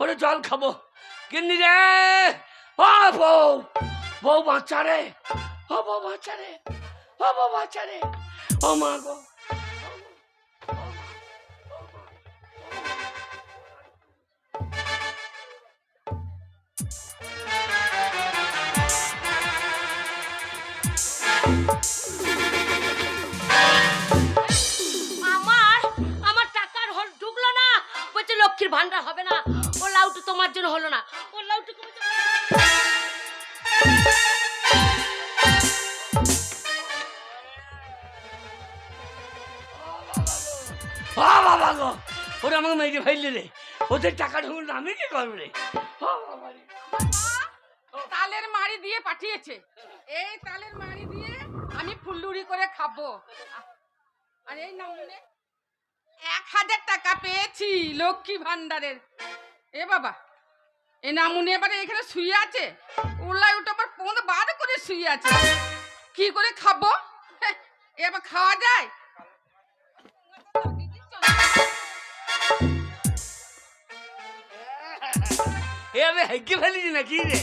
ওরে জল খাব। গিন্নি রে, ও বউ বউ বাচ্চা রে, ও বউ বাচ্চা রে, ও বউ বাচ্চা রে, ও মা গো। গো। ওরে আমাকে মেরে ফেললি রে। ওদের টাকা ঢুকল না আমি কি করব রে? রে। তালের মাড়ি দিয়ে পাঠিয়েছে। এই তালের মাড়ি দিয়ে আমি ফুল্লুরি করে খাব। আর এই নামুনে এক হাজার টাকা পেয়েছি লক্ষ্মী ভান্ডারের। এ বাবা এ নামুনি এবারে এখানে শুয়ে আছে? উল্লাই উঠে আবার পোঁদ বার করে শুয়ে আছে। কি করে খাব? হ্যাঁ, এবার খাওয়া যায়? এ আমি হেগে ফেলেছি নাকি রে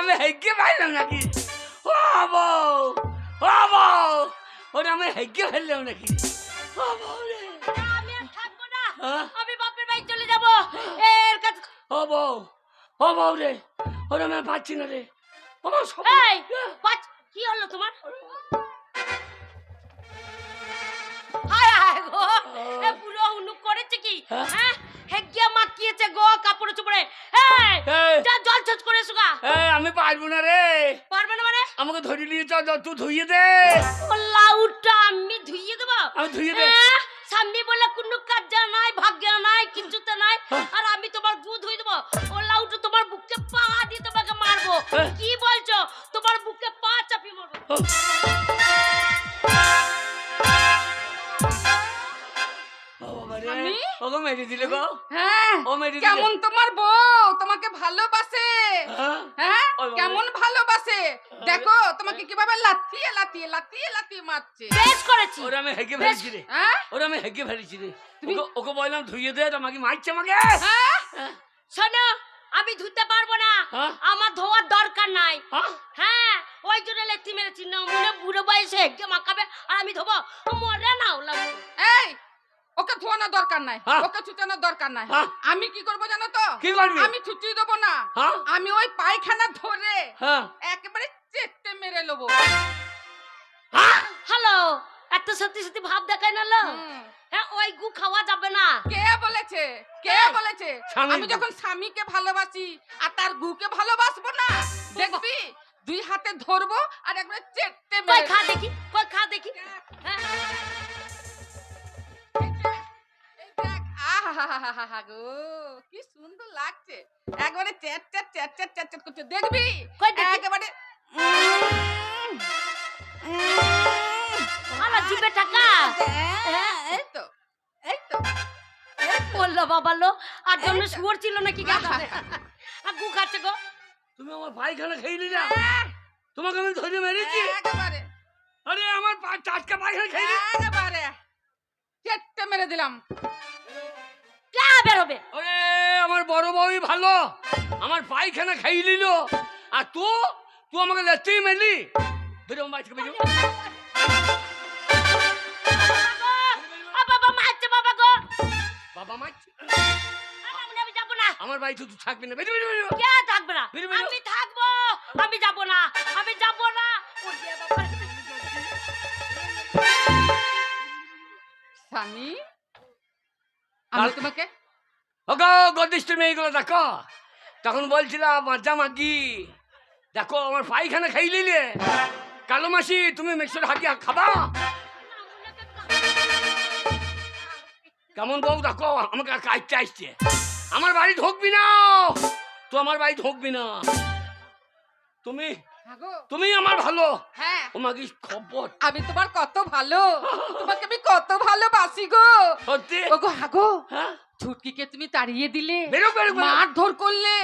আমি হেগে পাইলাম নাকি ও বউ ও বউ ওরে আমি হেগে ফেললাম নাকি ও বউ রে আমি আর থাকব না? আমি বাপের বাড়ি চলে যাব। এর কাছে ও বউ ও বউ রে ওরে আমি পাচ্ছি না রে। আমার সব এই বাচ কি হলো তোমার? হায় হায় গো এ পুরো উনুক করেছে কি? হ্যাঁ? হ্যাঁ হেগিয়া মাখিয়েছে গো কাপড়ে চোপড়ে। এই। যা জল ছচ করে সুগা এই, আমি পারব না রে। পারবে না মানে? আমাকে ধরে নিয়ে চল তুই ধুইয়ে দে। ও লাউটা আমি ধুইয়ে দেবো। আমি ধুইয়ে দে। হ্যাঁ, স্বামী বলে কোনো কাজ নাই ভাগ্য নাই কিছুতে নাই। হ্যাঁ। আর আমি তোমার গু ধুই দেবো। ও লাউটা তোমার বুকে পা দিয়ে তোমাকে মারবো। হ্যাঁ। কি বলছো? তোমার বুকে পা চাপি মারবো। ওকে মেরে দিলে গো। হ্যাঁ ও মেরে কেমন তোমার বউ? তোমাকে ভালোবাসে। হ্যাঁ? হ্যাঁ। কেমন ভালোবাসে? দেখো তোমাকে কীভাবে লাথিয়ে লাথিয়ে লাথিয়ে লাথিয়ে মারছে। বেশ করেছি। ওরে আমি হেগে ফেলেছি রে। হ্যাঁ? ওরে আমি হেগে ফেলেছি রে। ওকে ওকে বললাম ধুইয়ে দে তোমাকে মারছে আমাকে। হ্যাঁ? শোনো আমি ধুতে পারব না। হ্যাঁ? আমার ধোয়ার দরকার নাই। হ্যাঁ? হ্যাঁ ওই জন্য লেথি মেরেছি। না মনে বুড়ো বয়সে হেগে মাখাবে আর আমি ধোবো। মরে না ও লাউ এই ওকে ধোয়ানোর দরকার নাই। হ্যাঁ। ওকে ছুটানোর দরকার নাই। হ্যাঁ। আমি কি করব জানো তো? আমি ছুটি দেবো না। হ্যাঁ? আমি ওই পায়খানা ধরে একেবারে চেটে মেরে নেব। হ্যাঁ? হ্যালো এত সত্যি সত্যি ভাব দেখায় না লো? হ্যাঁ ওই গু খাওয়া যাবে না। কে বলেছে? কে বলেছে? আমি যখন স্বামীকে ভালোবাসি আর তার গুকে ভালোবাসবো না দেখবি? দুই হাতে ধরবো আর একবারে চেটে মেরে খা দেখি কই খা দেখি। হ্যাঁ। গো, কি সুন্দর লাগছে। একবারে চ্যাট চ্যাট চ্যাট চ্যাট চ্যাট চ্যাট করছে। দেখবি? একেবারে আমার জিভে টাকা। হ্যাঁ, এই তো এই তো। বলল বাবা লো আর জন্য শুয়োর ছিল নাকি গাধা আর গু খাচ্ছে গো। তুমি আমার পায়খানা খেয়ে নিয়ে যাও তোমাকে আমি ধরে মেরেছি? একেবারে। আরে আমার পা- টাটকা পায়খানা খেয়ে নি- একেবারে। চেটে মেরে দিলাম। কে বেরোবে আরে আমার বড় বউই ভালো। আমার পায়খানা খাইয়ে নিল। আর তুই তুই আমাকে লেতেই মেলি। বেরো আমার থেকে বেরো বাবা মারছে বাবা গো। বাবা মারছে? আমি আমি যাব না। আমার বাড়ি তুই থাকবি না। বেরো বেরো বেরো কে থাকবে না। আমি থাকব। আমি যাব না। আমি যাব না। স্বামী? আমি তোমাকে? ওগো গদিষ্ট মেয়েগুলো দেখো। তখন বলছিলাম মাজা মাগি। দেখো আমার পায়খানা খাই নিলে। কালো মাসি তুমি মিক্সর হাতিয়া খাবা? কেমন বউ দেখো আমাকে কাজতে আসছে। আমার বাড়ি ঢুকবি না। তো আমার বাড়ি ঢুকবি না। তুমি? তুমি আমার ভালো। হ্যাঁ। তোমাকে খবর? আমি তোমার কত ভালো। তোমাকে আমি কত ভালোবাসি গো। সত্যি? ওগো হাগো হ্যাঁ? ছুটকিকে তুমি তাড়িয়ে দিলে। বেরো বেরো বেরো। মারধর করলে।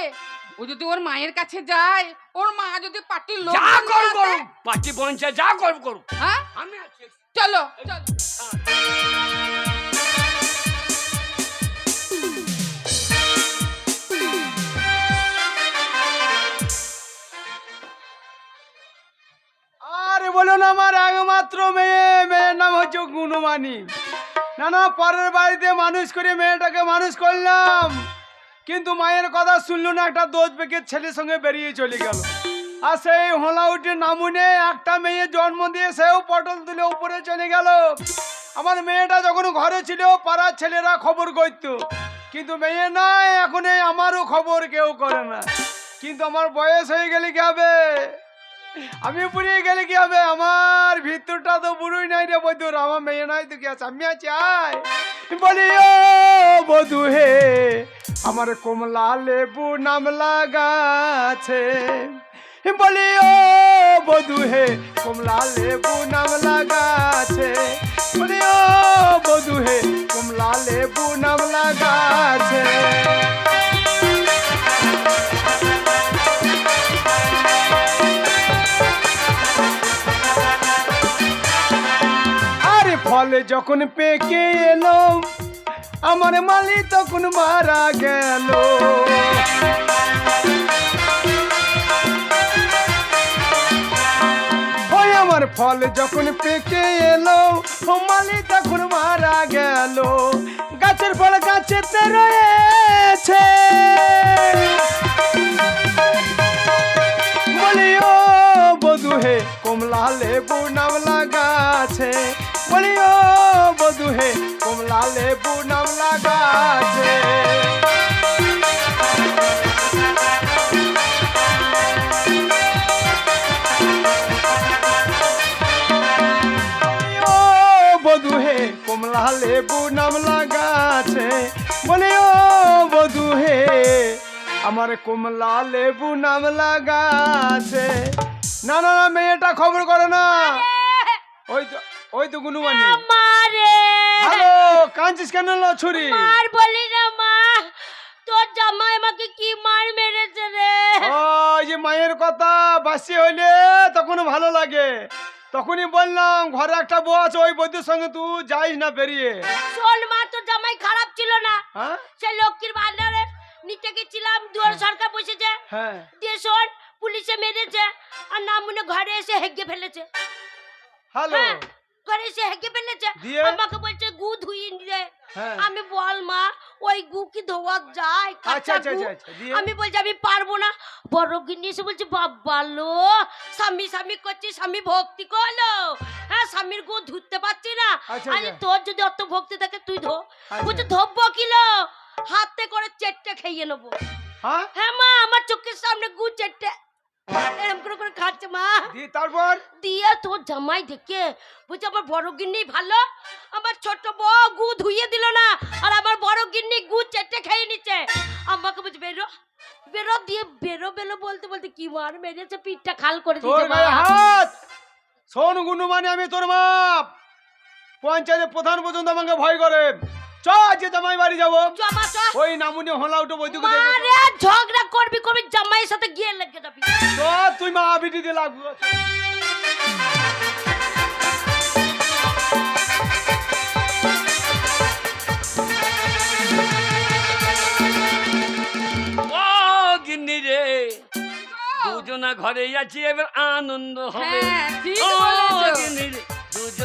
ও যদি ওর মায়ের কাছে যায় ওর মা যদি পার্টির লোক যা করো করো। পার্টি পঞ্চায়েত যা করব করো। হ্যাঁ? আমি আছি। চলো চলো। গুণমানি না না, পরের বাড়িতে মানুষ করে মেয়েটাকে মানুষ করলাম। কিন্তু মায়ের কথা শুনলো না, একটা দোষ বেকের ছেলের সঙ্গে বেরিয়ে চলে গেল। আর সেই হোলাউটে নামুনে একটা মেয়ে জন্ম দিয়ে সেও পটল তুলে উপরে চলে গেল। আমার মেয়েটা যখন ঘরে ছিল, পাড়ার ছেলেরা খবর করতো। কিন্তু মেয়ে নাই এখন আমারও খবর কেউ করে না। কিন্তু আমার বয়স হয়ে গেলে কি হবে? আমি পুড়িয়ে গেলে কি হবে? আমার ভিতরটা তো বুড়োই নাই রে বধুর আমার মেয়ে নাই তো কি আছে? আমি আছি, আয়। বলি, ও বধু হে, আমার কমলা লেবু নাম লাগাছে। বলি, ও বধু হে, কমলা লেবু নাম লাগাছে। বলি, ও বধু হে, কমলা লেবু নাম লাগাছে। ফলে যখন পেকে এলো, আমার মালি তখন মারা গেল। আমার ফল যখন পেকে এলো মালি তখন মারা গেল। গাছের ফল গাছেতে রয়েছে। কমলা লেবু নাম লাগাছে ও বধু হে কমলা লেবু নাম লাগাছে বলে ও বধু হে আমার কমলা লেবু নাম লাগাছে না না না মেয়েটা খবর করে না। ওই তো ওই তো গুনুমানি মারে হ্যালো কাঁদছিস কেন লো ছুরি? মার বলি না মা। তোর জামাই আমাকে কি মার মেরেছে রে? ও এই যে মায়ের কথা বাসি হইলে তখন ভালো লাগে। তখনই বললাম ঘরে একটা বউ আছে ওই বৌদির সঙ্গে তুই যাইস না বেরিয়ে। শোন মা তোর জামাই খারাপ ছিল না। হ্যাঁ? সে লক্ষ্মীর ভান্ডারে নিতে গেছিলাম দুয়ার সরকার বসেছে। হ্যাঁ। দিয়ে শোন পুলিশে মেরেছে আর না মনে ঘরে এসে হেগে ফেলেছে। হ্যালো। হ্যাঁ ঘরে এসে হেগে ফেলেছে? আমাকে বলছে হ্যাঁ। আমি বল মা ওই গু কি ধোয়া যায় আচ্ছা কাঁচা আচ্ছা গু? আচ্ছা আচ্ছা আমি বলছি আমি পারব না। বড় গিন্নি এসে বলছে বাবা লো স্বামী স্বামী করছি স্বামী ভক্তি করল। হ্যাঁ স্বামীর গু ধুতে পারছি না। আচ্ছা, আরে আচ্ছা। তোর যদি অত ভক্তি থাকে তুই ধো। আচ্ছা। বলছে ধোবো কিলো? হাতে করে চেটে খেয়ে নেব। হ্যাঁ? হ্যাঁ মা আমার চোখের সামনে গু চেটে। এরকম করে করে খাচ্ছে মা। দিয়ে তারপর? দিয়ে তোর জামাই দেখে বলছে আমার বড় গিন্নি ভালো আমার ছোট বউ গু ধুইয়ে দিল না আর আমার বড় গিন্নি গু চেটে খেয়ে নিচ্ছে। আমাকে বলছে বেরো বেরো দিয়ে বেরো বেরো বলতে বলতে কি মার মেরেছে পিঠটা খাল করে দিয়েছে হাত! শোন গুনু মানে আমি তোর মাপ পঞ্চায়েতের প্রধান পর্যন্ত আমাকে ভয় করে। চ আজকে জামাই বাড়ি যাব। ওই নামুনি হলা উঠে দেখব ঝগড়া করবি করবি জামাইয়ের সাথে গিয়ে লেগে যাবি। তুই মা বিটি দিয়ে লাগবো। দুজনা ঘরে যাচ্ছি এবার আনন্দ হবে। হ্যাঁ, ঠিক বলেছ।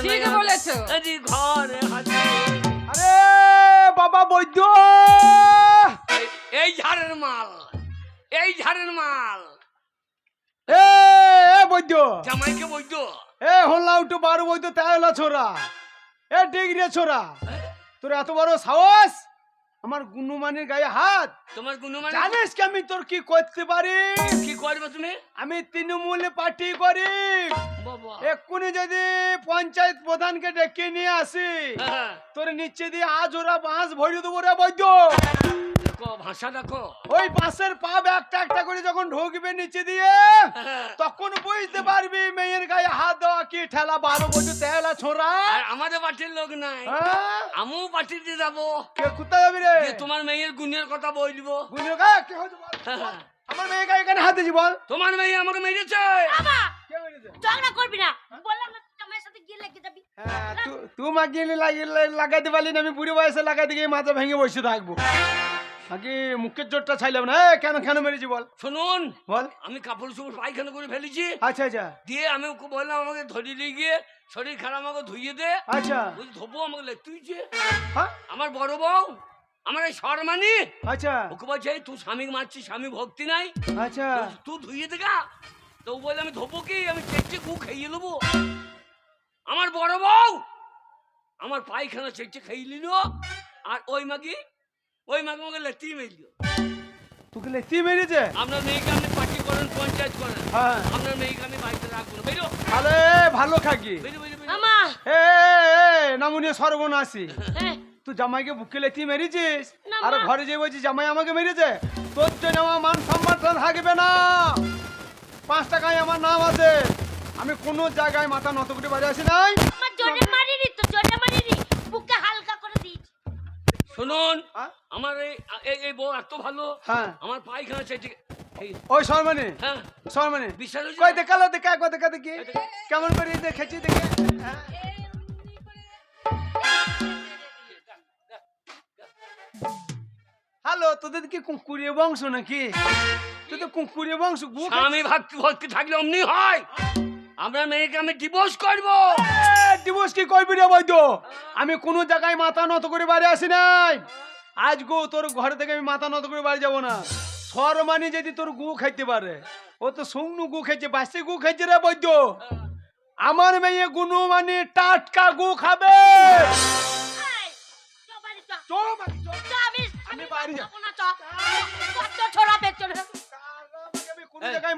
ঠিক ঘরে- বলেছ। আরে ঘরে হাতে আরে বাবা বৈদ্য! এই- ঝাড়ের মাল এই ঝাড়ের মাল। এ এ বৈদ্য! জামাইকে বৈদ্য। এ হল্লা উঠে বারো বৈদ্য তাহলা ছোরা এ ডিগ্রি ছোরা তোর এত বড় সাহস? আমার গুনুমানের গায়ে হাত। তোমার গুণমান জানিস কি আমি তোর কি করতে পারি? কি করবে তুমি? আমি তৃণমূল পার্টি করি। এক্ষুনি যদি পঞ্চায়েত প্রধানকে ডেকে নিয়ে আসি হ্যাঁ, তোর নিচে দিয়ে আজ ওরা বাঁশ ভরিয়ে দেবো রে বৈদ্য। ভাষা দেখো। ওই বাঁশের পাব একটা একটা করে যখন ঢুকবে নিচে দিয়ে হ্যাঁ। তখন বুঝতে পারবি মেয়ের গায়ে হাত দেওয়া ঠেলা বারো বছর তেলা ছোড়া? আর আমাদের পার্টির লোক নাই। হ্যাঁ? আমিও পার্টিতে যাব। কে কোথায় যাবি রে? তোমার মেয়ের গুণের কথা বলব গায়ে কে হয়েছে হ্যাঁ। আমার মেয়ে গায়ে এখানে হাত দিয়েছি বল। তোমার মেয়ে আমাকে মেরেছে। বাবা! কে মেরেছে? ঝগড়া করবি না। বললাম না জামাইয়ের সাথে গিয়ে লেগে যাবি। হ্যাঁ, তু- তুই মাগিয়ে লাগিয়ে লাগাইতে পারলি না আমি বুড়ি বয়সে লাগাইতে গিয়ে মাথা ভেঙে বসে থাকব। আগে মুখের জোরটা চাইলাম না। কেন কেন মেরেছি বল? শুনুন বল। আমি কাপড় চোপড় পায়খানা করে ফেলেছি। আচ্ছা আচ্ছা। দিয়ে আমি ওকে বললাম আমাকে ধরিয়ে নিয়ে গিয়ে শরীর খারাপ আমাকে ধুইয়ে দে। আচ্ছা। বলছি ধোবো আমাকে লেখ তুইছে। হ্যাঁ? আমার বড় বউ আমার এই শর্মানি। আচ্ছা। ওকে বলছে তুই স্বামী মারছিস স্বামী ভক্তি নাই। আচ্ছা। তুই ধুইয়ে দেখা তো ও বলে আমি ধোবো কি? আমি চেকচে গু খাইয়ে নেব। আমার বড় বউ আমার পায়খানা চেকচে খাইয়ে নিল। আর ওই মাগি ওই মাগে আমাকে লেতি মেলিও তোকে লেতি মেরেছে আপনার মেয়েকে আপনি পার্টি করেন পঞ্চায়েত করেন। হ্যাঁ। আপনার মেয়েকে আমি বাড়িতে রাখব না। বেরো। আরে ভালো খাকি মামা। এ এ, নামুনি সর্বনাশী। হ্যাঁ। তুই জামাইকে বুকে লেটি মেরেছিস আর ঘরে যে বলছিস জামাই আমাকে মেরেছে তোর জন্য আমার মান সম্মান থাকবে না। পাঁচ টাকায় আমার নাম আছে। আমি কোনো জায়গায় মাথা নত করে বাড়ি আসি নাই। আমার জোরে শুনুন হ্যাঁ? আমার এই বউ এত ভালো হ্যাঁ। আমার পায়খানা এই ওই হ্যাঁ। বিশ্বাস কই দেখাল দেখা দেখা দেখি কেমন করে দেখেছি দেখে। হ্যাঁ? হ্যালো তোদের কি কুকুরিয়ে বংশ নাকি? তোদের কুকুরিয়ে বংশ স্বামী ভক্তি ভক্তি থাকলে অমনি হয়। আমরা মেয়েকে আমি ডিভোর্স করব। ডিভোর্স কি করবি রে বৈদ্য? আমি কোনো জায়গায় মাথা নত করে বাড়ি আসি নাই। আজ গো তোর ঘরে থেকে আমি মাথা নত করে বাড়ি যাব না। সরমানি যদি তোর গু খাইতে পারে ও তো সৌনু গু খাইছে বাসি গু খাইছে রে বৈদ্য। আমার মেয়ে গুনু মানে টাটকা গু খাবে।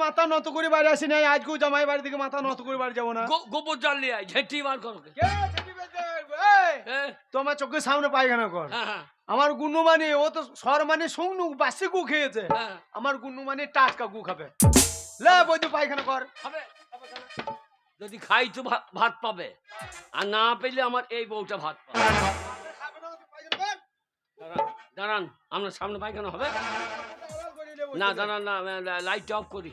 মাথা নত করে বাড়ি আসি নাই। আজ গো জামাই বাড়ি থেকে মাথা নত করে বাড়ি যাব না। গোবর জল নিয়ে আয় ঝেঁটি বার করো তোমার চোখের সামনে পায়খানা কর। হ্যাঁ হ্যাঁ, আমার গুনু মানে ও তো সর মানে সৌনু বাসি গু খেয়েছে। হ্যাঁ। আমার গুনু মানে টাটকা গু খাবে। লে বৈদ্য পায়খানা কর। যদি খাই তো ভাত পাবে। আর না পেলে আমার এই বউটা ভাত পাবে। দাঁড়ান, দাঁড়ান আপনার সামনে পায়খানা হবে। না দাঁড়ান না লাইট অফ করি।